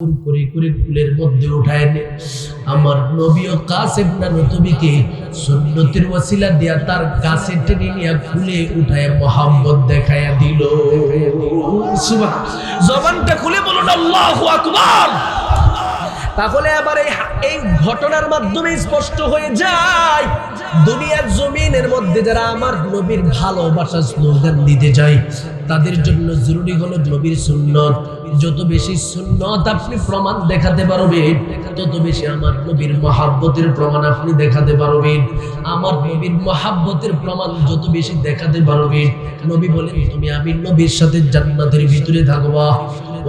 করে করে কুলের মধ্যে উঠায় নে আমার নবী ও কাসেম না নবীকে সুন্নতির ওসিলা দিয়া তার কাছে টেনে নিয়ে খুলে উঠায় মোহাম্মদ দেখায়া দিল জবানটা খুলে বলুন আল্লাহু আকবার তাহলে আবার এই এই ঘটনার মাধ্যমে স্পষ্ট হয়ে যায়, দুনিয়ার জমিনের মধ্যে যারা আমার নবীর ভালোবাসা স্লোগান দিতে চায় তাদের জন্য জরুরি হলো নবীর সুন্নত। যত বেশি সুন্নত আপনি প্রমাণ দেখাতে পারবেন, তত বেশি আমার নবীর মহাব্বতের প্রমাণ আপনি দেখাতে পারবেন। আমার নবীর মহাব্বতের প্রমাণ যত বেশি দেখাতে পারবেন, নবী বলেন, তুমি আমি নবীর সাথে জান্নাতের ভিতরে থাকবা।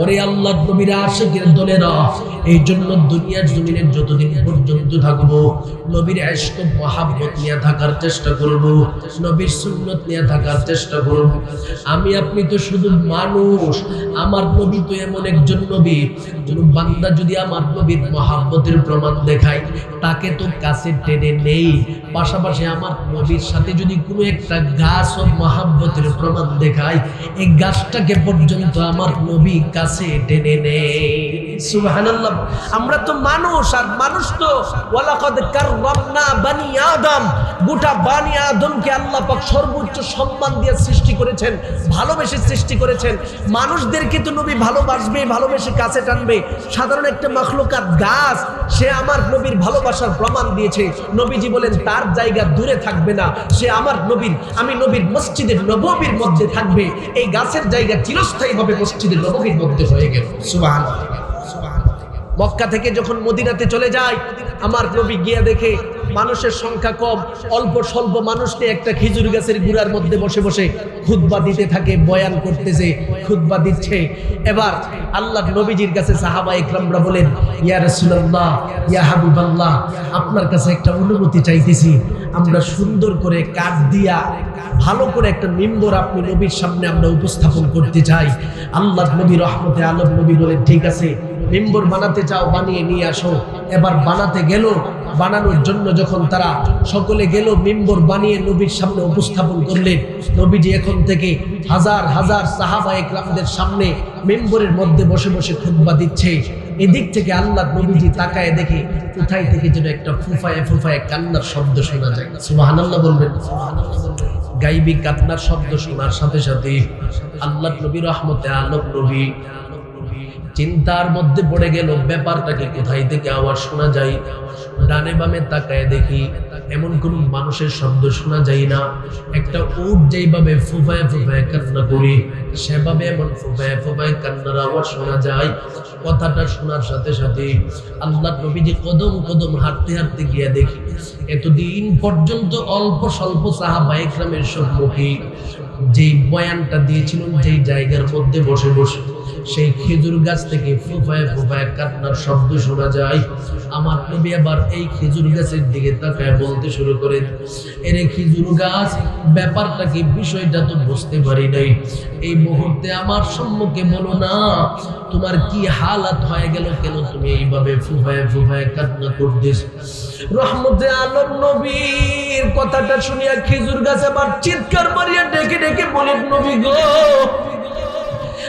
ওরে আল্লাহ নবীর আশেকের দলেরা এই জন্য দুনিয়ার জমিনের যতদিন পর্যন্ত থাকব, নবীর এশক মহাব্বত নিয়ে থাকার চেষ্টা করব, নবীর সুন্নত নিয়ে থাকার চেষ্টা করব। আমি, আপনি তো শুধু মানুষ, আমার নবী তো এমন একজন নবী, কোন বান্দা যদি আমার নবীর মহাব্বতের প্রমাণ দেখায়, তাকে তো কাছে টেনে নেই। পাশাপাশি আমার নবীর সাথে যদি কোনো একটা গাছ ও মহাব্বতের প্রমাণ দেখায়, এই গাছটাকে পর্যন্ত আমার নবী কাছে টেনে নেই সুবহানাল্লাহ। আমরা তো মানুষ, আর মানুষ তো ওয়ালাকাদ কাররামনা বানি আদম। গোটা বানি আদমকে আল্লাহ পাক সর্বোচ্চ সম্মান দিয়ে সৃষ্টি করেছেন, ভালোবেসে সৃষ্টি করেছেন। মানুষদেরকে তো নবী ভালোবাসবে, ভালোবেসে কাছে টানবে। সাধারণ একটা মাখলুকাত গাছ, সে আমার নবীর ভালোবাসার প্রমাণ দিয়েছে। নবীজি বলেন, তার জায়গা দূরে থাকবে না। সে আমার নবীর, আমি নবীর মসজিদের নববীর মধ্যে থাকবে। এই গাছের জায়গা চিরস্থায়ীভাবে মসজিদের নববীর মধ্যে। হয়ে গেল। সুবহানাল্লাহ। মক্কা থেকে যখন মদিনাতে চলে যায়, আমার নবী গিয়ে দেখে মানুষের সংখ্যা কম, অল্প স্বল্প মানুষ নিয়ে একটা খেজুর গাছের গুড়ার মধ্যে বসে বসে খুতবা দিতে থাকে, বয়ান করতেছে, খুতবা দিচ্ছে। এবার আল্লাহ নবীজির কাছে সাহাবা ইকরামরা বলেন, ইয়া রাসূলুল্লাহ, ইয়া হাবিবাল্লাহ, আপনার কাছে একটা অনুমতি চাইতেছি। আমরা সুন্দর করে কাঠ দিয়া ভালো করে একটা মিম্বর আপনি নবীর সামনে আমরা উপস্থাপন করতে চাই। আল্লাহ নবী রহমতে আলম নবী বলেন, ঠিক আছে মেম্বর বানাতে চাও, বানিয়ে নিয়ে আসো। এবার বানাতে গেল, বানানোর জন্য যখন তারা সকলে গেল, মেম্বর বানিয়ে নবীর সামনে উপস্থাপন করলেন। নবীজি এখন থেকে হাজার হাজার সাহাবা একরামদের সামনে মেম্বরের মধ্যে বসে বসে খুতবা দিচ্ছে। এদিক থেকে আল্লাহ নবীজি তাকায় দেখে, কোথায় থেকে যেন একটা ফুফায় ফুফায় কান্নার শব্দ শোনা যায়। সুবহানাল্লাহ বলবেন। গাইবি কান্নার শব্দ শোনার সাথে সাথে আল্লাহ নবী রহমতে আলম নবী চিন্তার মধ্যে পড়ে গেল, ব্যাপারটাকে কোথায় থেকে আওয়াজ শোনা যায়? ডানে বামে তাকায় দেখি, এমন কোন মানুষের শব্দ শোনা যায় না। একটা উট যেইভাবে ফুফায় ফুফায় কান্না করি, সেভাবে এমন ফুফায় ফুফায় কান্নার আওয়াজ শোনা যায়। কথাটা শোনার সাথে সাথে আল্লাহ নবীজি কদম কদম হাঁটতে হাঁটতে গিয়ে দেখি, এতদিন পর্যন্ত অল্প স্বল্প সাহাবা একরামের সম্মুখী যেই বয়ানটা দিয়েছিলেন, যেই জায়গার মধ্যে বসে বসে সেই খেজুর গাছ থেকে ফুফায় ফুফায় কান্নার শব্দ শোনা যায়। আমার নবী আবার এই খেজুর গাছের দিকে তাকায় বলতে শুরু করেন, এরে খেজুর গাছ, ব্যাপারটা কি, বিষয়টা তো বুঝতে পারি নাই। এই মুহূর্তে আমার সম্মুখে বলো না, তোমার কি হালাত হয়ে গেল কেন তুমি এইভাবে ফুফায় ফুফায় কান্না করতেছ? রহমতে আলম নবীর কথাটা শুনিয়া খেজুর গাছ আবার চিৎকার মারিয়া ডেকে ডেকে বলেন নবী গো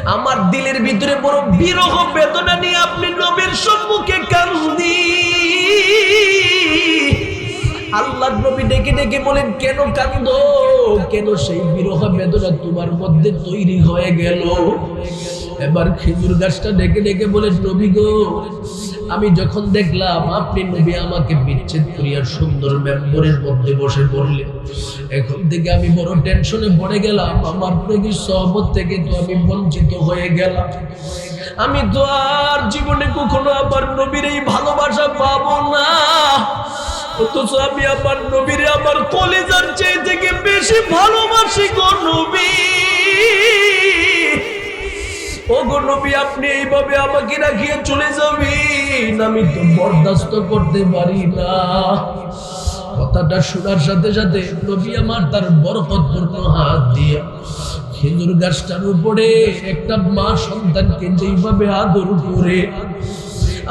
আমার দিলের ভিতরে বড় বিরহ বেদনা নিয়ে আপনি নবীর সম্মুখে কান্দি আল্লাহ নবী ডেকে ডেকে বলেন, কেন কান্দ কেন সেই বিরহ বেদনা তোমার মধ্যে তৈরি হয়ে গেল? এবার খেজুর গাছটা ডেকে ডেকে বলেন নবী গো, আমি যখন দেখলাম আপনি নবী আমাকে বিচ্ছেদ করিয়া সুন্দর মেম্বরের মধ্যে বসে পড়লেন। এখন থেকে আমি বড় টেনশনে পড়ে গেলাম। আমার নবীর সহবত থেকে তো আমি বঞ্চিত হয়ে গেলাম। আমি তো আর জীবনে কখনো আমার নবীর এই ভালোবাসা পাবো না। অথচ আমি আমার নবীরে আমার কলেজার চেয়ে থেকে বেশি ভালোবাসি গো নবী। নবী, আপনি এইভাবে আমাকে রাখিয়ে চলে আমি তো বরদাস্ত করতে পারি না। কথাটা শোনার সাথে সাথে নবী আমার তার বরকতপূর্ণ হাত দিয়ে খেজুর গাছটার উপরে একটা মা সন্তানকে যেইভাবে আদর করে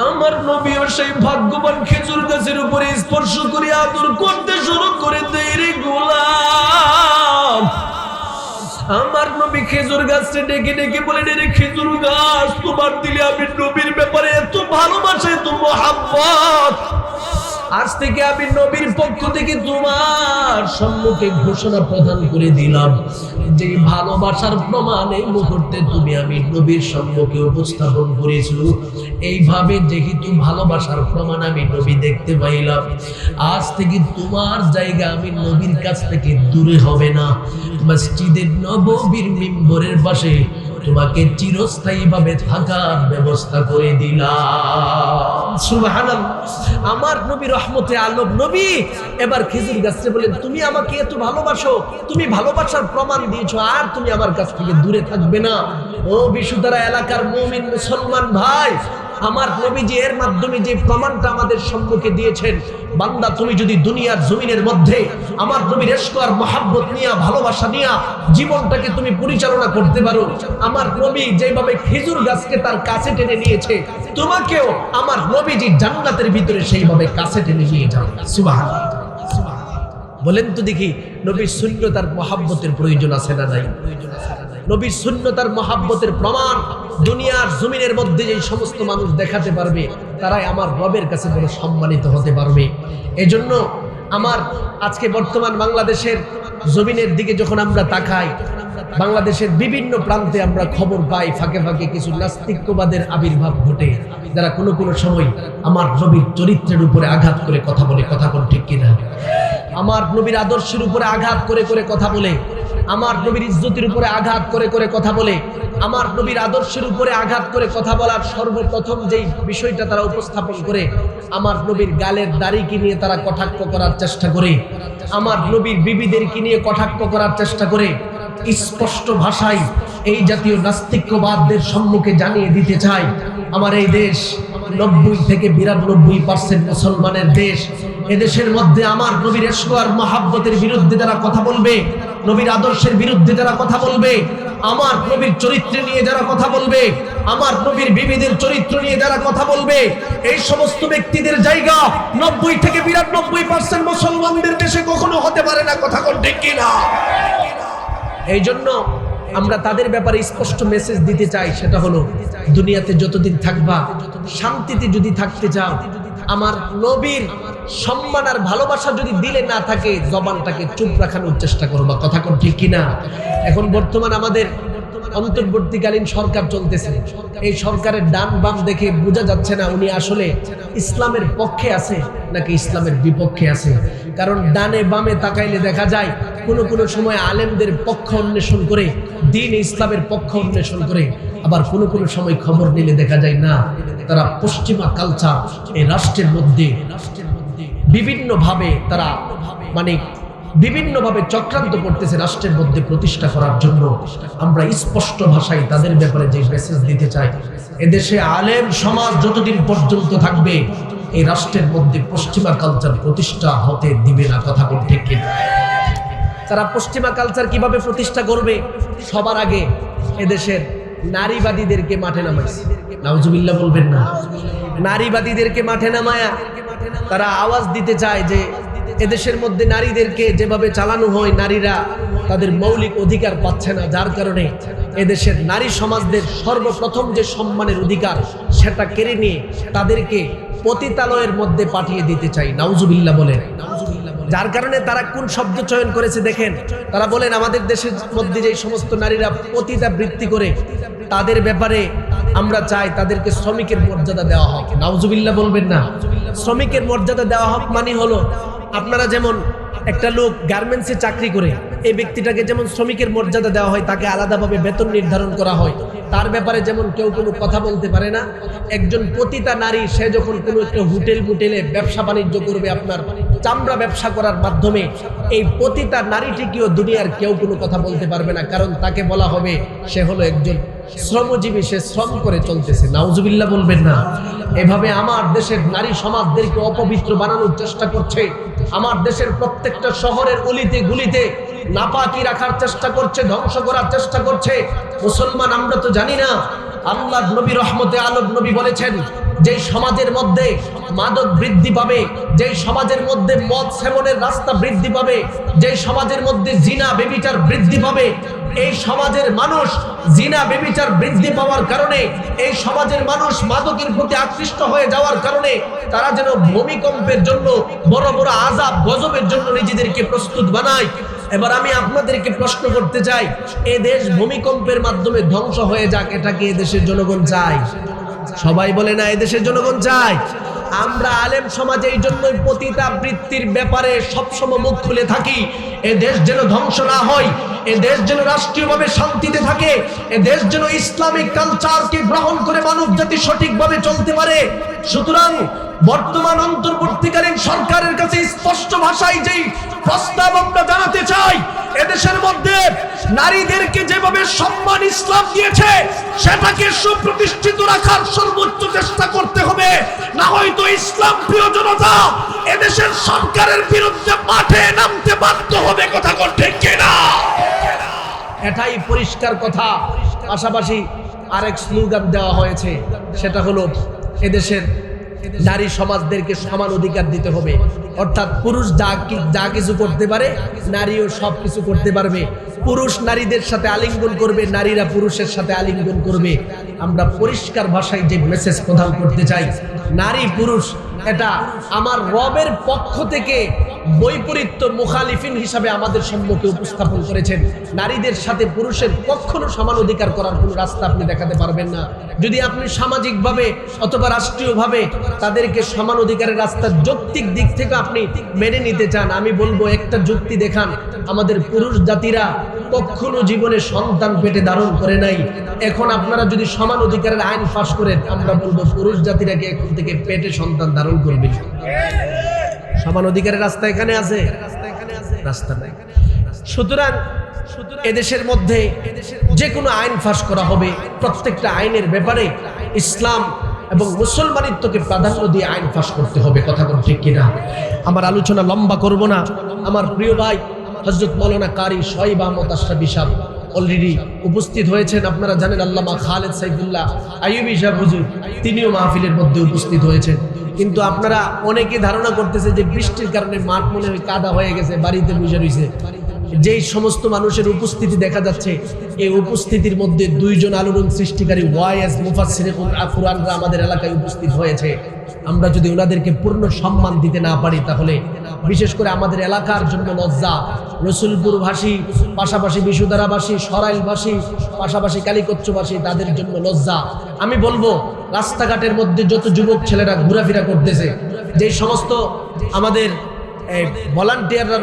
আমার নবীও সেই ভাগ্যবান খেজুর গাছের উপরে স্পর্শ করে আদর করতে আমার নবী খেজুর গাছটা ডেকে ডেকে বলে রে খেজুর গাছ, তোমার দিলে আমি নবীর ব্যাপারে এত ভালোবাসে, এত মহাব্বত। আজ থেকে আমি নবীর পক্ষ থেকে তোমার সম্মুখে ঘোষণা প্রদান করে দিলাম যে ভালোবাসার প্রমাণ এই মুহূর্তে তুমি আমি নবীর সম্মুখে উপস্থাপন করেছ। এইভাবে যেহেতু ভালোবাসার প্রমাণ আমি নবী দেখতে পাইলাম, আজ থেকে তোমার জায়গা আমি নবীর কাছ থেকে দূরে হবে না। মসজিদের নববীর মিম্বরের পাশে তোমাকে চিরস্থায়ী ভাবে থাকার ব্যবস্থা করে দিলাম। আমার নবী রহমতে আলম নবী, এবার খেজুর গাছে বলেন তুমি আমাকে এত ভালোবাসো, তুমি ভালোবাসার প্রমাণ দিয়েছ, আর তুমি আমার কাছ থেকে দূরে থাকবে না। ও বিশুদারা, এলাকার মুমিন মুসলমান ভাই আমার নবীজি এর মাধ্যমে যে প্রমাণটা আমাদের সম্মুখে দিয়েছেন, বান্দা, তুমি যদি দুনিয়ার জমিনের মধ্যে আমার নবীর এসকো আর মহাব্বত নিয়া, ভালোবাসা নিয়া, জীবনটাকে তুমি পরিচালনা করতে পারো, আমার নবী যেভাবে খেজুর গাছকে তার কাছে টেনে নিয়েছে, তোমাকেও আমার নবীজি জান্নাতের ভিতরে সেইভাবে কাছে টেনে নিয়ে যাও। সুবহানাল্লাহ। বলেন তো দেখি, নবীর শূন্যতার মহাব্বতের প্রয়োজন আছে না নাই? নবীর শূন্যতার মহাব্বতের প্রমাণ দুনিয়ার জমিনের মধ্যে যে সমস্ত মানুষ দেখাতে পারবে, তারাই আমার রবের কাছে বড় সম্মানিত হতে পারবে। এজন্য আমার আজকে বর্তমান বাংলাদেশের জমিনের দিকে যখন আমরা তাকাই, বাংলাদেশের বিভিন্ন প্রান্তে আমরা খবর পাই, ফাঁকে ফাঁকে কিছু নাস্তিক্যবাদের আবির্ভাব ঘটে, যারা কোনো কোনো সময় আমার নবীর চরিত্রের উপরে আঘাত করে কথা বলে, কথা কোন ঠিক কিনা? আমার নবীর আদর্শের উপরে আঘাত করে করে কথা বলে আমার নবীর ইজ্জতের উপরে আঘাত করে করে কথা বলে, আমার নবীর আদর্শের উপরে আঘাত করে কথা বলার সর্বপ্রথম যেই বিষয়টা তারা উপস্থাপন করে, আমার নবীর গালের দাড়িকে নিয়ে তারা কটাক্ষ করার চেষ্টা করে, আমার নবীর বিবিদেরকে নিয়ে কটাক্ষ করার চেষ্টা করে, স্পষ্ট ভাষায় এই জাতীয় নাস্তিক্যবাদদের সম্মুখে জানিয়ে দিতে চাই, আমার এই দেশ নব্বই থেকে বিরানব্বই পার্সেন্ট মুসলমানের দেশ, এদেশের মধ্যে আমার নবীর এসকো আর মহাব্বতের বিরুদ্ধে যারা কথা বলবে নবীর আদর্শের বিরুদ্ধে যারা কথা বলবে, আমার নবীর চরিত্র নিয়ে যারা কথা বলবে, আমার নবীর বিবিদের চরিত্র নিয়ে যারা কথা বলবে, এই সমস্ত ব্যক্তিদের জায়গা নব্বই থেকে বিরানব্বই পার্সেন্ট মুসলমানদের দেশে কখনো হতে পারে না, কথা ঠিক কিনা? এই জন্য আমরা তাদের ব্যাপারে স্পষ্ট মেসেজ দিতে চাই, সেটা হলো, দুনিয়াতে যতদিন থাকবা, শান্তিতে যদি থাকতে চাও, আমার নবীর সম্মান আর ভালোবাসা যদি দিলে না থাকে, জবানটাকে চুপ রাখানোর চেষ্টা করবা কথা কোন ঠিক কিনা? এখন বর্তমান আমাদের অন্তর্বর্তীকালীন সরকার চলতেছে। এই সরকারের ডান বাম দেখে বোঝা যাচ্ছে না উনি আসলে ইসলামের পক্ষে আছে নাকি ইসলামের বিপক্ষে আছে। কারণ ডানে বামে তাকাইলে দেখা যায়, কোনো কোনো সময় আলেমদের পক্ষ অন্বেষণ করে, দিন ইসলামের পক্ষ অন্বেষণ করে, আবার কোনো কোনো সময় খবর নিলে দেখা যায়, না, তারা পশ্চিমা কালচার, এই রাষ্ট্রের মধ্যে বিভিন্নভাবে তারা মানে বিভিন্নভাবে চক্রান্ত করতেছে রাষ্ট্রের মধ্যে প্রতিষ্ঠা করার জন্য। আমরা স্পষ্ট ভাষায় তাদের ব্যাপারে যে মেসেজ দিতে চাই, এদেশে আলেম সমাজ যতদিন পর্যন্ত থাকবে, এই রাষ্ট্রের মধ্যে পশ্চিমা কালচার প্রতিষ্ঠা হতে দিবে না কথা বলতে কিনা। তারা পশ্চিমা কালচার কীভাবে প্রতিষ্ঠা করবে? সবার আগে এদেশের নারীবাদীদেরকে মাঠে নামাইছে। নাউজুবিল্লাহ বলবেন না। নারীবাদীদেরকে মাঠে নামায়া তারা আওয়াজ দিতে চায় যে এদেশের মধ্যে নারীদেরকে যেভাবে চালানো হয়, নারীরা তাদের মৌলিক অধিকার পাচ্ছে না, যার কারণে এদেশের নারী সমাজদের সর্বপ্রথম যে সম্মানের অধিকার সেটা কেড়ে নিয়ে তাদেরকে পতিতালয়ের মধ্যে পাঠিয়ে দিতে চাই। নাউজুবিল্লাহ বলেন। যার কারণে তারা কোন শব্দ চয়ন করেছে দেখেন। তারা বলেন, আমাদের দেশের মধ্যে যে সমস্ত নারীরা পতিতা বৃত্তি করে, তাদের ব্যাপারে আমরা চাই তাদেরকে শ্রমিকের মর্যাদা দেওয়া হোক। নাউজুবিল্লাহ বলবেন না। শ্রমিকের মর্যাদা দেওয়া হোক মানে হলো আপনারা যেমন একটা লোক গার্মেন্টসে চাকরি করে, এই ব্যক্তিটাকে যেমন শ্রমিকের মর্যাদা দেওয়া হয়, তাকে আলাদাভাবে বেতন নির্ধারণ করা হয়। তার ব্যাপারে যেমন কেউ কোনো কথা বলতে পারে না, একজন পতিতা নারী, সে যখন কোনো একটা হোটেল মুটেলে ব্যবসা বাণিজ্য করবে, আপনার চামড়া ব্যবসা করার মাধ্যমে, এই পতিতা নারীটিকেও দুনিয়ার কেউ কোনো কথা বলতে পারবে না, কারণ তাকে বলা হবে সে হলো একজন শ্রমজীবী সে শ্রম করে চলতেছে। নাউজুবিল্লাহ বলবেন না। এভাবে আমার দেশের নারী সমাজদেরকে অপবিত্র বানানোর চেষ্টা করছে। আমার দেশের প্রত্যেকটা শহরের অলিতে গুলিতে নাপাকি রাখার চেষ্টা করছে, ধ্বংস করার চেষ্টা করছে। মুসলমান, আমরা তো জানি না। আল্লাহ নবী রহমতে আলম নবী বলেছেন, যেই সমাজের মধ্যে মাদক বৃদ্ধি পাবে, যেই সমাজের মধ্যে মদ সেবনের রাস্তা বৃদ্ধি পাবে, যেই সমাজের মধ্যে জিনা, বেবিচার বৃদ্ধি পাবে এই সমাজের মানুষ জিনা, বেবিচার বৃদ্ধি পাওয়ার কারণে, এই সমাজের মানুষ মাদকের প্রতি আকৃষ্ট হয়ে যাওয়ার কারণে, তারা যেন ভূমিকম্পের জন্য, বড় বড় আজাব গজবের জন্য নিজেদেরকে প্রস্তুত বানায়। এবার আমি আপনাদেরকে প্রশ্ন করতে চাই, এ দেশ ভূমিকম্পের মাধ্যমে ধ্বংস হয়ে যাক এটাকে এদেশের জনগণ চায়? সবাই বলে না এদেশের জনগণ চায়। আমরা আলেম সমাজে এই জন্যই পতিতা বৃত্তির ব্যাপারে সবসময় মুখ খুলে থাকি। এ দেশ যেন ধ্বংস না হয়, এ দেশ যেন রাষ্ট্রীয়ভাবে শান্তিতে থাকে, এ দেশ যেন ইসলামিক কালচারকে গ্রহণ করে মানব জাতি সঠিকভাবে চলতে পারে। সুতরাং বর্তমান অন্তর্বর্তীকালীন সরকারের কাছে স্পষ্ট ভাষায় যেই প্রস্তাব আমরা জানাতে চাই, এদেশের মধ্যে নারীদেরকে যেভাবে সম্মান ইসলাম দিয়েছে, সেটাকে সুপ্রতিষ্ঠিত রাখার সর্বোচ্চ চেষ্টা করতে হবে। না হয়তো ইসলাম প্রিয় জনতা এদেশের সরকারের বিরুদ্ধে মাঠে নামতে বাধ্য হবে, কথা করতে কেনা? এটাই পরিষ্কার কথা। পাশাপাশি আরেক স্লোগান দেওয়া হয়েছে, সেটা হলো এদেশের নারী সমাজদেরকে সমান অধিকার দিতে হবে। অর্থাৎ পুরুষ যা যা কিছু করতে পারে, নারীও সব কিছু করতে পারবে। পুরুষ নারীদের সাথে আলিঙ্গন করবে, নারীরা পুরুষের সাথে আলিঙ্গন করবে। আমরা পরিষ্কার ভাষায় যে মেসেজ প্রদান করতে চাই নারী পুরুষ এটা আমার রবের পক্ষ থেকে বৈপরীত্য মুখালিফিন হিসাবে আমাদের সম্মুখে উপস্থাপন করেছেন। নারীদের সাথে পুরুষের কখনো সমান অধিকার করার কোনো রাস্তা আপনি দেখাতে পারবেন না। যদি আপনি সামাজিকভাবে অথবা রাষ্ট্রীয়ভাবে তাদেরকে সমান অধিকারের রাস্তা যৌক্তিক দিক থেকে আপনি মেনে নিতে চান, আমি বলব একটা যুক্তি দেখান। আমাদের পুরুষ জাতিরা কখনো জীবনে সন্তান পেটে ধারণ করে নাই। এখন আপনারা যদি সমান অধিকারের আইন পাশ করেন, আমরা বলব পুরুষ জাতিরাকে এখন থেকে পেটে সন্তান ধারণ করবে। সমান অধিকারের রাস্তা এখানে আছে। রাস্তা নাই। সুতরাং এদেশের মধ্যে যে কোনো আইন ফাঁস করা হবে, প্রত্যেকটা আইনের ব্যাপারে ইসলাম এবং মুসলমানিত্বকে প্রাধান্য দিয়ে আইন ফাঁস করতে হবে, কথা কোন ঠিক কিনা? আমার আলোচনা লম্বা করব না। আমার প্রিয় ভাই হজরত মৌলানা কারি শহীব আহমদ আশরাফি সাহেব অলরেডি উপস্থিত হয়েছেন। আপনারা জানেন আল্লামা খালেদ সাইফুল্লাহ আইয়ুবি সাহেব হুজুর, তিনিও মাহফিলের মধ্যে উপস্থিত হয়েছেন। কিন্তু আপনারা অনেকে ধারণা করতেছে যে বৃষ্টির কারণে মাঠ মনে হয় কাদা হয়ে গেছে, বাড়িতে বুঝে রয়েছে যেই সমস্ত মানুষের উপস্থিতি দেখা যাচ্ছে, এই উপস্থিতির মধ্যে দুইজন আলোড়ন সৃষ্টিকারী ওয়াইএস মুফাসিরে আফুরানরা আমাদের এলাকায় উপস্থিত হয়েছে। আমরা যদি ওনাদেরকে পূর্ণ সম্মান দিতে না পারি, তাহলে বিশেষ করে আমাদের এলাকার জন্য লজ্জা। রসুলপুর ভাষী পাশাপাশি বিশুদারাবাসী সরাইলবাসী পাশাপাশি কালিকচ্চবাসী তাদের জন্য লজ্জা। আমি বলব, রাস্তাঘাটের মধ্যে যত যুবক ছেলেরা ঘোরাফেরা করতেছে, যে সমস্ত আমাদের ভলান্টিয়াররা